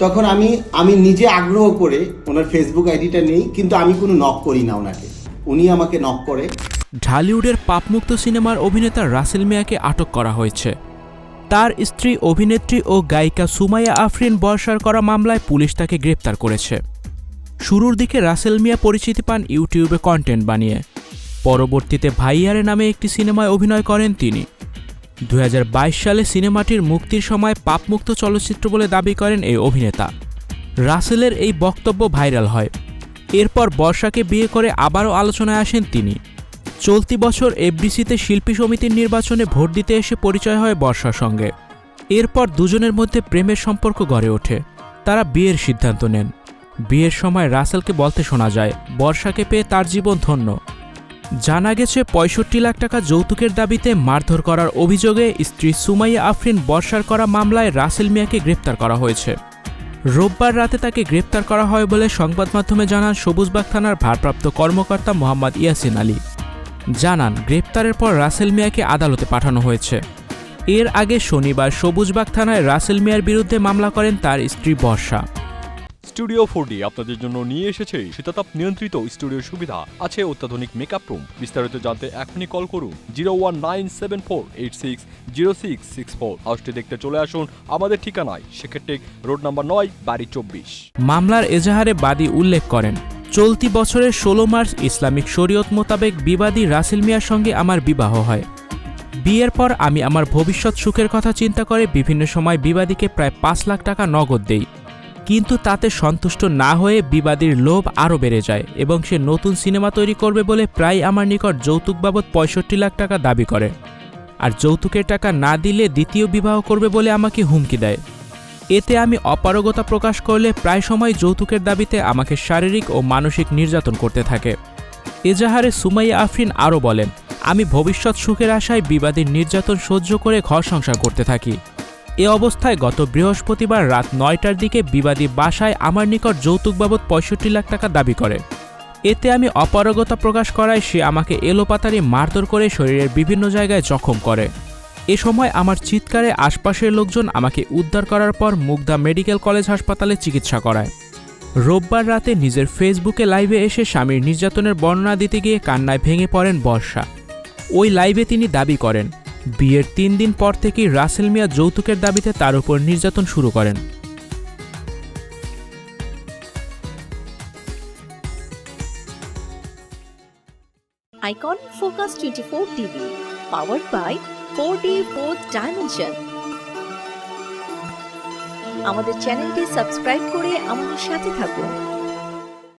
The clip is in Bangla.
তখন আমি আমি নিজে আগ্রহ করে ওনার ফেসবুক আইডিটা নেই, কিন্তু আমি কোনো নক করি না ওনাকে। উনি আমাকে নক করে। ঢালিউডের পাপমুক্ত সিনেমার অভিনেতা রাসেল মিয়াকে আটক করা হয়েছে। তার স্ত্রী, অভিনেত্রী ও গায়িকা সুমাইয়া আফরিন বর্ষার করা মামলায় পুলিশ তাকে গ্রেপ্তার করেছে। শুরুর দিকে রাসেল মিয়া পরিচিতি পান ইউটিউবে কন্টেন্ট বানিয়ে। পরবর্তীতে ভাইয়ারে নামে একটি সিনেমায় অভিনয় করেন তিনি। দু হাজার বাইশ সালে সিনেমাটির মুক্তির সময় পাপমুক্ত চলচ্চিত্র বলে দাবি করেন এই অভিনেতা। রাসেলের এই বক্তব্য ভাইরাল হয়। এরপর বর্ষাকে বিয়ে করে আবারও আলোচনায় আসেন তিনি। চলতি বছর এফডিসিতে শিল্পী সমিতির নির্বাচনে ভোট দিতে এসে পরিচয় হয় বর্ষার সঙ্গে। এরপর দুজনের মধ্যে প্রেমের সম্পর্ক গড়ে ওঠে। তারা বিয়ের সিদ্ধান্ত নেন। বিয়ের সময় রাসেলকে বলতে শোনা যায়, বর্ষাকে পেয়ে তার জীবন ধন্য। জানা গেছে পঁয়ষট্টি লাখ টাকা যৌতুকের দাবিতে মারধর করার অভিযোগে স্ত্রী সুমাইয়া আফরিন বর্ষার করা মামলায় রাসেল মিয়াকে গ্রেপ্তার করা হয়েছে। রোববার রাতে তাকে গ্রেপ্তার করা হয় বলে সংবাদ মাধ্যমে জানান সবুজবাগ থানার ভারপ্রাপ্ত কর্মকর্তা মোহাম্মদ ইয়াসিন আলী। জানান, গ্রেপ্তারের পর রাসেল মিয়াকে আদালতে পাঠানো হয়েছে। এর আগে শনিবার সবুজবাগ থানায় রাসেল মিয়ার বিরুদ্ধে মামলা করেন তার স্ত্রী বর্ষা। স্টুডিও ফোর ডি আপনাদের জন্য নিয়ে এসেছে শীতাতাপ নিয়ন্ত্রিত স্টুডিও সুবিধা। আছে অত্যাধুনিক মেকআপ রুম বিস্তারিত জানতে এখনই কল করুন zero one nine seven four eight six zero six six four হাউসটি দেখতে চলে আসুন আমাদের ঠিকানায়। সেক্ষেত্রে রোড নাম্বার নয়, বাড়ি চব্বিশ। মামলার এজাহারে বাদী উল্লেখ করেন, চলতি বছরের ষোলো মার্চ ইসলামিক শরীয়ত মোতাবেক বিবাদী রাসেল মিয়ার সঙ্গে আমার বিবাহ হয়। বিয়ের পর আমি আমার ভবিষ্যৎ সুখের কথা চিন্তা করে বিভিন্ন সময় বিবাদীকে প্রায় পাঁচ লাখ টাকা নগদ দেই। কিন্তু তাতে সন্তুষ্ট না হয়ে বিবাদীর লোভ আরও বেড়ে যায় এবং সে নতুন সিনেমা তৈরি করবে বলে প্রায় আমার নিকট যৌতুক বাবদ পঁয়ষট্টি লাখ টাকা দাবি করে। আর যৌতুকের টাকা না দিলে দ্বিতীয় বিবাহ করবে বলে আমাকে হুমকি দেয়। এতে আমি অপারগতা প্রকাশ করলে প্রায় সময় যৌতুকের দাবিতে আমাকে শারীরিক ও মানসিক নির্যাতন করতে থাকে। এজাহারে সুমাইয়া আফরিন আরও বলেন, আমি ভবিষ্যৎ সুখের আশায় বিবাদীর নির্যাতন সহ্য করে ঘর সংসার করতে থাকি। এ অবস্থায় গত বৃহস্পতিবার রাত নয়টার দিকে বিবাদী বাসায় আমার নিকট যৌতুক বাবদ পঁয়ষট্টি লাখ টাকা দাবি করে। এতে আমি অপারগতা প্রকাশ করায় সে আমাকে এলোপাতারি মারধর করে শরীরের বিভিন্ন জায়গায় জখম করে। এ সময় আমার চিৎকারে আশপাশের লোকজন আমাকে উদ্ধার করার পর মুগদা মেডিকেল কলেজ হাসপাতালে চিকিৎসা করায়। রোববার রাতে নিজের ফেসবুকে লাইভে এসে স্বামীর নির্যাতনের বর্ণনা দিতে গিয়ে কান্নায় ভেঙে পড়েন বর্ষা। ওই লাইভে তিনি দাবি করেন বিয়ের তিন দিন পর থেকেই রাসেল মিয়া যৌতুকের দাবিতে তার উপর নির্যাতন শুরু করেন Icon Focus Icon Focus 24 TV, powered by 4D Fourth Dimension. আমাদের চ্যানেলটি সাবস্ক্রাইব করে আমাদের সাথে থাকুন